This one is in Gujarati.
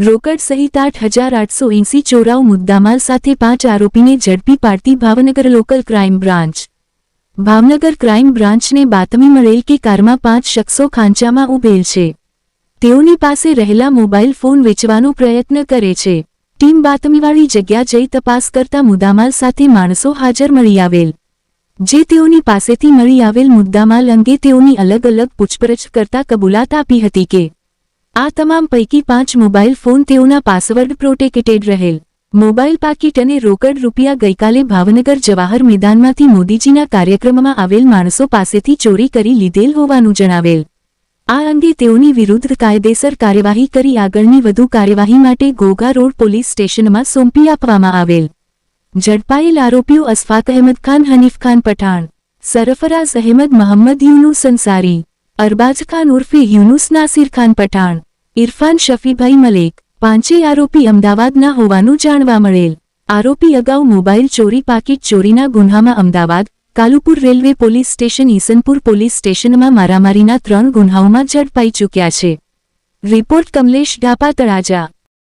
રોકડ સહિત આઠ હજાર આઠસો એંસી ચોરાઉ મુદ્દામાલ સાથે પાંચ આરોપીને ઝડપી પાડતી Bhavnagar local crime branch. Bhavnagar crime બ્રાન્ચને બાતમી મળેલ કે કારમાં પાંચ શખ્સો ખાંચામાં ઉભેલ છે. તેઓની પાસે રહેલા મોબાઈલ ફોન વેચવાનો પ્રયત્ન કરે છે. ટીમ બાતમીવાળી જગ્યા જઈ તપાસ કરતા મુદ્દામાલ સાથે માણસો હાજર મળી આવેલ. જે તેઓની પાસેથી મળી આવેલ મુદ્દામાલ અંગે તેઓની અલગ અલગ પૂછપરછ કરતા કબૂલાત આપી હતી કે આ તમામ પૈકી પાંચ મોબાઈલ ફોન તેઓના પાસવર્ડ પ્રોટેકેટેડ રહેલ. મોબાઈલ પાકીટ અને રોકડ રૂપિયા ગઈકાલે ભાવનગર જવાહર મેદાનમાંથી મોદીજીના કાર્યક્રમમાં આવેલ માણસો પાસેથી ચોરી કરી લીધેલ હોવાનું જણાવેલ. આ અંગે તેઓની વિરુદ્ધ કાયદેસર કાર્યવાહી કરી આગળની વધુ કાર્યવાહી માટે ગોગા રોડ પોલીસ સ્ટેશનમાં સોંપી આપવામાં આવેલ. ઝડપાયેલ આરોપીઓ અસફાક અહેમદ ખાન, હનીફ ખાન પઠાણ, સરફરાઝ અહેમદ મોહમ્મદ યુનુસ અંસારી અરબાજ ખાન ઉર્ફે યુનુસ નાસિર ખાન પઠાણ, ઇરફાન શફીભાઈ મલેક પાંચેય આરોપી અમદાવાદના હોવાનું જાણવા મળેલ. આરોપી અગાઉ મોબાઈલ ચોરી, પાકીટ ચોરીના ગુન્હામાં Ahmedabad, Kalupur railway police station, Isanpur police સ્ટેશનમાં મારામારીના ત્રણ ગુન્હાઓમાં ઝડપાઈ ચૂક્યા છે. રિપોર્ટ કમલેશ ડાપા તળાજા.